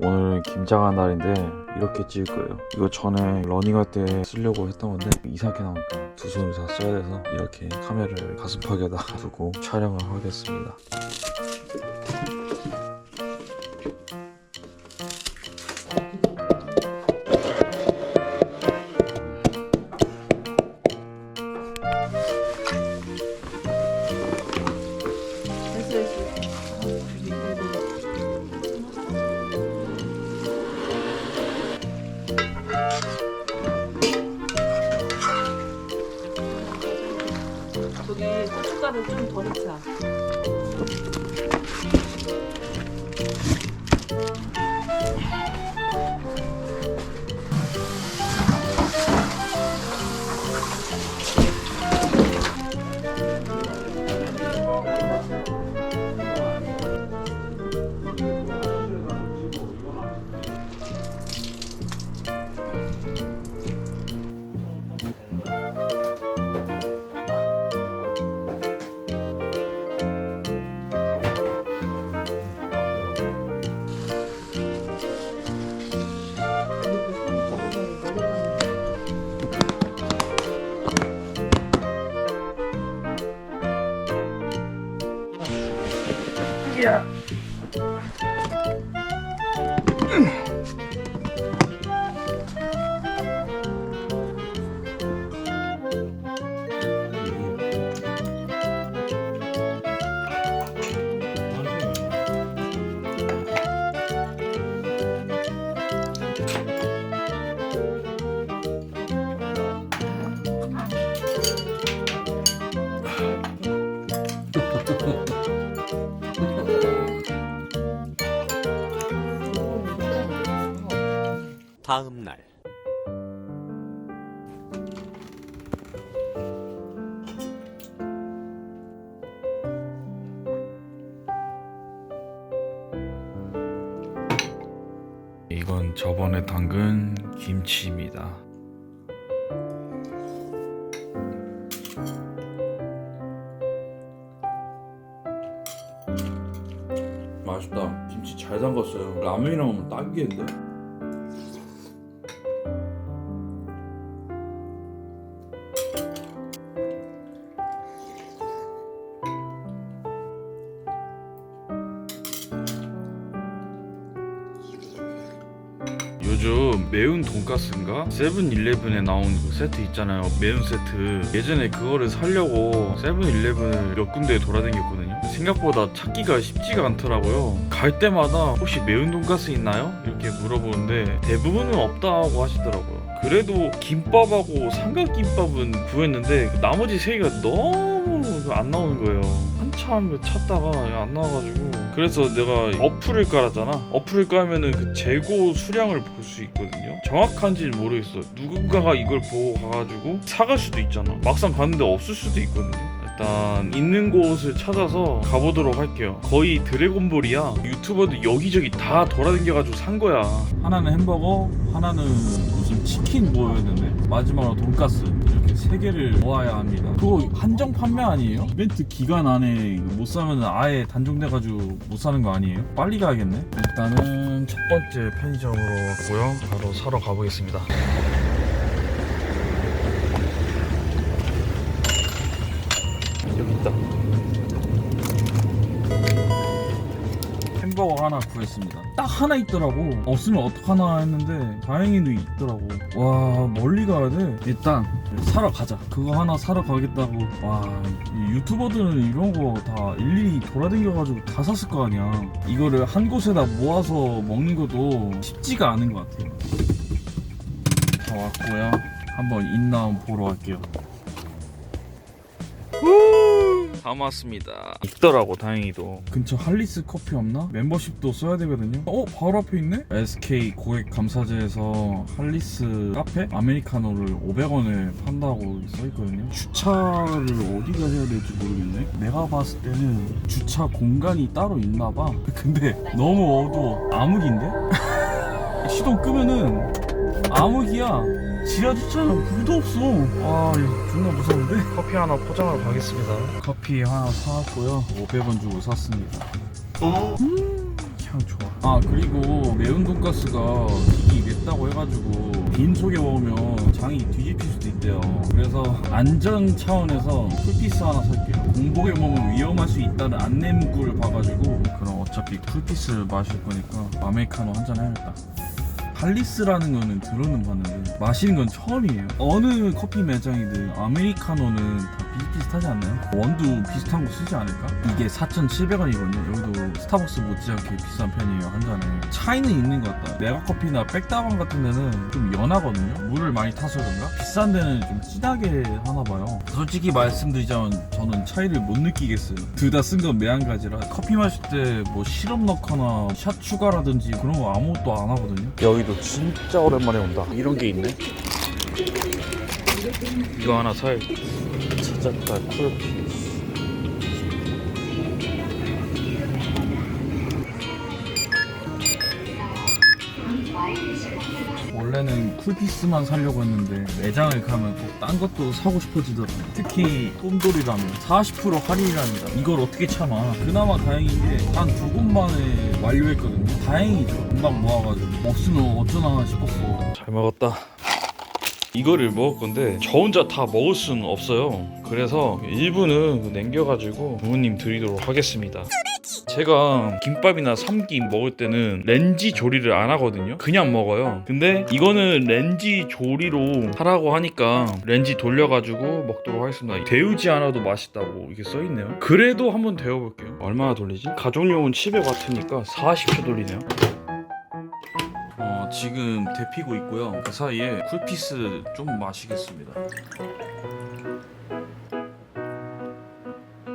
오늘 김장한 날인데 이렇게 찍을 거예요. 이거 전에 러닝할 때 쓰려고 했던 건데 이상하게 나오니까 두 손을 다 써야 돼서 이렇게 카메라를 가슴팍에다 두고 촬영을 하겠습니다 Yeah. 다음 날. 이건 저번에 담근 김치입니다. 맛있다. 김치 잘 담갔어요. 라면이랑 먹으면 딱이겠는데 돈가스인가? 세븐일레븐에 나온 그 세트 있잖아요. 매운 세트. 예전에 그거를 사려고 세븐일레븐을 몇 군데 돌아다녔거든요. 생각보다 찾기가 쉽지가 않더라고요. 갈 때마다 혹시 매운 돈가스 있나요? 이렇게 물어보는데 대부분은 없다고 하시더라고요. 그래도 김밥하고 삼각김밥은 구했는데 그 나머지 세 개가 너무 안 나오는 거예요. 한참 찾다가 안 나와가지고 그래서 내가 어플을 깔았잖아. 어플을 깔면은 그 재고 수량을 볼 수 있거든요. 정확한지는 모르겠어. 누군가가 이걸 보고 가가지고 사갈 수도 있잖아. 막상 갔는데 없을 수도 있거든요. 일단 있는 곳을 찾아서 가보도록 할게요. 거의 드래곤볼이야. 유튜버도 여기저기 다 돌아다녀가지고 산 거야. 하나는 햄버거 하나는 무슨 치킨 뭐였는데 마지막으로 돈가스 이렇게 세 개를 모아야 합니다 그거 한정 판매 아니에요? 이벤트 기간 안에 못 사면 아예 단종돼가지고 못 사는 거 아니에요? 빨리 가야겠네 일단은 첫 번째 편의점으로 왔고요 바로 사러 가보겠습니다 하나 구했습니다. 딱 하나 있더라고. 없으면 어떡하나 했는데 다행히도 있더라고. 와 멀리 가야 돼. 일단 사러 가자. 그거 하나 사러 가겠다고. 와이 유튜버들은 이런 거 다 일일이 돌아다녀가지고 다 샀을 거 아니야. 이거를 한 곳에다 모아서 먹는 것도 쉽지가 않은 것 같아요. 다 왔고요. 한번 한번 보러 갈게요 다 왔습니다. 있더라고 다행히도. 근처 할리스 커피 없나? 멤버십도 써야 되거든요. 어 바로 앞에 있네? SK 고객 감사제에서 할리스 카페 아메리카노를 500원에 판다고 써 있거든요. 주차를 어디가 해야 될지 모르겠네. 내가 봤을 때는 주차 공간이 따로 있나 봐. 근데 너무 어두워. 암흑인데? 시동 끄면은 암흑이야. 지하 주차는 불도 없어. 아, 이거 존나 무서운데? 커피 하나 포장하러 가겠습니다. 커피 하나 사왔고요. 500원 주고 샀습니다. 음, 향 좋아. 아 그리고 매운 돈가스가 되게 맵다고 해가지고 빈 속에 먹으면 장이 뒤집힐 수도 있대요 그래서 안전 차원에서 쿨피스 하나 살게요 공복에 먹으면 위험할 수 있다는 안내문구를 봐가지고 그럼 어차피 쿨피스 마실 거니까 아메리카노 한 잔 해야겠다 할리스라는 거는 들어는 봤는데 마시는 건 처음이에요. 어느 커피 매장이든 아메리카노는 다 비슷비슷하지 않나요? 원두 비슷한 거 쓰지 않을까? 이게 4,700원이거든요. 여기도 스타벅스 못지않게 비싼 편이에요 한 잔에. 차이는 있는 것 같다. 메가커피나 백다방 같은 데는 좀 연하거든요. 물을 많이 타서 그런가? 비싼 데는 좀 진하게 하나 봐요. 솔직히 말씀드리자면 저는 차이를 못 느끼겠어요. 둘 다 쓴 건 매한가지라 커피 마실 때 뭐 시럽 넣거나 샷 추가라든지 그런 거 아무것도 안 하거든요. 여기도 진짜 오랜만에 온다. 이런 게 있네. 이거 하나 살. 찾았다 쿨피스. 원래는 쿨피스만 사려고 했는데 매장을 가면 꼭 딴 것도 사고 싶어지더라고요. 특히 쏨돌이라면 40% 할인이랍니다. 이걸 어떻게 참아? 그나마 다행인 게한 두 곳만에 완료했거든요. 다행이죠. 금방 모아가지고. 없으면 어쩌나 싶었어. 잘 먹었다 이거를 먹을 건데 저 혼자 다 먹을 수는 없어요 그래서 일부는 남겨가지고 부모님 드리도록 하겠습니다 제가 김밥이나 삼김 먹을 때는 렌지 조리를 안 하거든요. 그냥 먹어요. 근데 이거는 렌지 조리로 하라고 하니까 렌지 돌려가지고 먹도록 하겠습니다. 데우지 않아도 맛있다고 이게 써있네요. 그래도 한번 데워볼게요. 얼마나 돌리지? 가족용은 700W니까 40초 돌리네요. 어, 지금 데피고 있고요. 그 사이에 쿨피스 좀 마시겠습니다.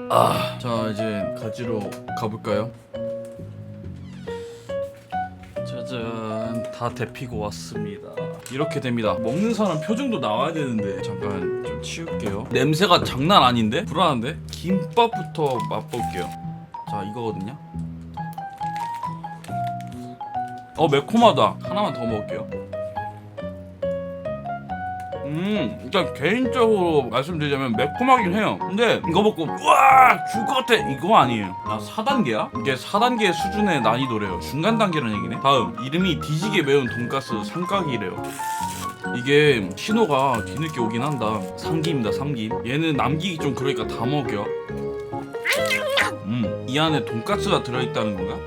아, 자 이제 가지러 가볼까요? 짜잔, 다 데피고 왔습니다. 이렇게 됩니다. 먹는 사람 표정도 나와야 되는데 잠깐 좀 치울게요. 냄새가 장난 아닌데? 불안한데? 김밥부터 맛볼게요. 자 이거거든요. 어 매콤하다. 하나만 더 먹을게요. 음, 일단 개인적으로 말씀드리자면 매콤하긴 해요. 근데 이거 먹고 우와 죽을 것 같아 이거 아니에요. 아 4단계야? 이게 4단계 수준의 난이도래요. 중간 단계라는 얘기네. 다음 이름이 뒤지게 매운 돈가스 삼각이래요. 이게 신호가 뒤늦게 오긴 한다. 삼기입니다 삼기. 얘는 남기기 좀 그러니까 다 먹여. 음, 이 안에 돈가스가 들어있다는 건가?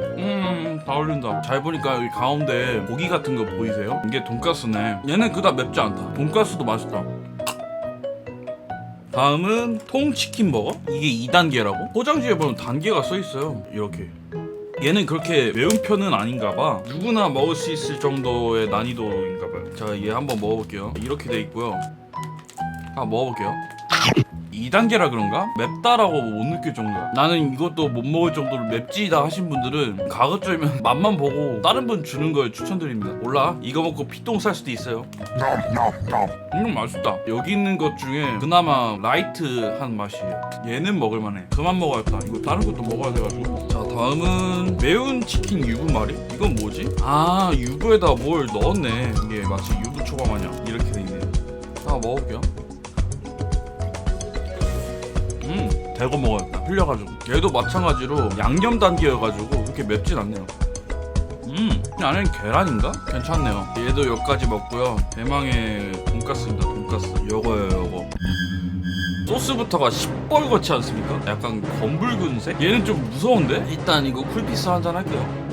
음, 다 어울린다. 잘 보니까 여기 가운데 고기 같은 거 보이세요? 이게 돈가스네. 얘는 그다 맵지 않다. 돈가스도 맛있다. 다음은 통치킨 버거? 이게 2단계라고? 포장지에 보면 단계가 써 있어요. 이렇게. 얘는 그렇게 매운 편은 아닌가 봐. 누구나 먹을 수 있을 정도의 난이도인가 봐요. 자, 얘 한번 먹어볼게요. 이렇게 돼 있고요. 한번 먹어볼게요. 2단계라 그런가? 맵다라고 못 느낄 정도야. 나는 이것도 못 먹을 정도로 맵지다 하신 분들은 가급적이면 맛만 보고 다른 분 주는 걸 추천드립니다. 몰라. 이거 먹고 피똥 살 수도 있어요. 이건 맛있다. 여기 있는 것 중에 그나마 라이트한 맛이에요. 얘는 먹을만해. 그만 먹어야겠다. 이거 다른 것도 먹어야 돼가지고. 자 다음은 매운 치킨 유부말이? 이건 뭐지? 아 유부에다 뭘 넣었네. 이게 마치 유부 초밥 마냥 이렇게 돼 있네. 자 먹어볼게요. 음 대거 먹어야겠다 흘려가지고 얘도 마찬가지로 양념 단계여가지고 그렇게 맵진 않네요 음 안에는 계란인가? 괜찮네요 얘도 여기까지 먹고요 대망의 돈가스입니다 돈가스 요거예요 요거 소스부터가 시뻘겋지 않습니까? 약간 검붉은색? 얘는 좀 무서운데? 일단 이거 쿨피스 한잔 할게요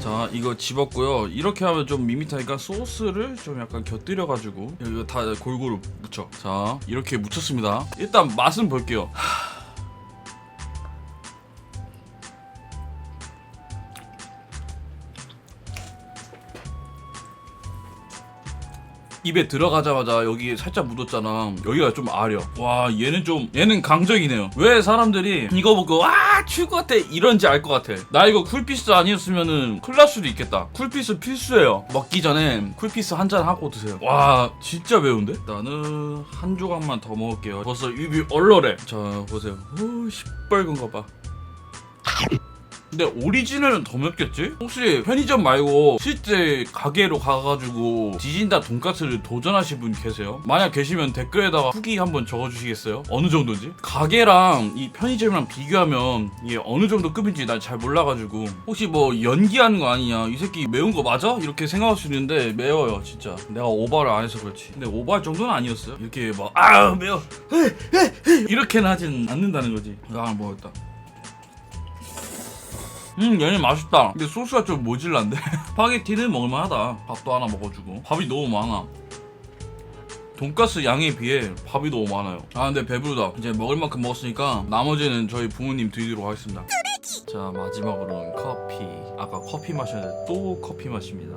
자 이거 집었고요. 이렇게 하면 좀 밋밋하니까 소스를 좀 약간 곁들여 가지고 이거 다 골고루 묻혀. 자 이렇게 묻혔습니다. 일단 맛은 볼게요 입에 들어가자마자 여기 살짝 묻었잖아. 여기가 좀 아려. 와, 얘는 좀 얘는 강적이네요. 왜 사람들이 이거 보고 와, 칠것 같아 이런지 알 것 같아. 나 이거 쿨피스 아니었으면은 큰일 날 수도 있겠다. 쿨피스 필수예요. 먹기 전에 쿨피스 한 잔 하고 드세요. 와, 진짜 매운데? 나는 한 조각만 더 먹을게요. 벌써 입이 얼얼해. 자, 보세요. 오, 시뻘건 거 봐. 근데 오리지널은 더 맵겠지? 혹시 편의점 말고 실제 가게로 가가지고 지진다 돈까스를 도전하신 분 계세요? 만약 계시면 댓글에다가 후기 한번 적어주시겠어요? 어느 정도인지? 가게랑 이 편의점이랑 비교하면 이게 어느 정도 급인지 난 잘 몰라가지고 혹시 뭐 연기하는 거 아니냐 이 새끼 매운 거 맞아? 이렇게 생각할 수 있는데 매워요 진짜 내가 오버를 안 해서 그렇지 근데 오버할 정도는 아니었어요 이렇게 막 아 매워 이렇게는 하진 않는다는 거지 아 먹었다 음 얘는 맛있다. 근데 소스가 좀 모질란데? 스파게티는 먹을만하다. 밥도 하나 먹어주고. 밥이 너무 많아. 돈가스 양에 비해 밥이 너무 많아요. 아 근데 배부르다. 이제 먹을 만큼 먹었으니까 나머지는 저희 부모님 드리도록 하겠습니다. 자 마지막으로는 커피. 아까 커피 마셨는데 또 커피 마십니다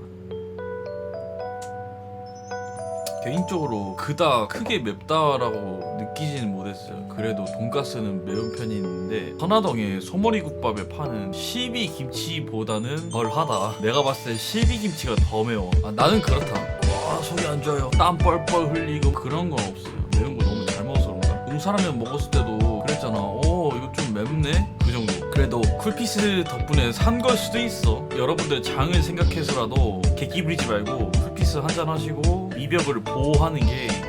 개인적으로 그다 크게 맵다라고 느끼지는 못했어요. 그래도 돈가스는 매운 있는데 선화동에 소머리 국밥에 파는 시비 김치보다는 덜 하다. 내가 봤을 때 시비 김치가 더 매워. 아, 나는 그렇다. 와 속이 안 좋아요. 땀 뻘뻘 흘리고 그런 건 없어요. 매운 거 너무 잘 먹어서 그런가? 용사라면 먹었을 때도 그랬잖아. 오 이거 좀 맵네. 그 정도. 그래도 쿨피스 덕분에 산 걸 수도 있어. 여러분들 장을 생각해서라도 객기 부리지 말고 쿨피스 한잔 하시고 미벽을 보호하는 게.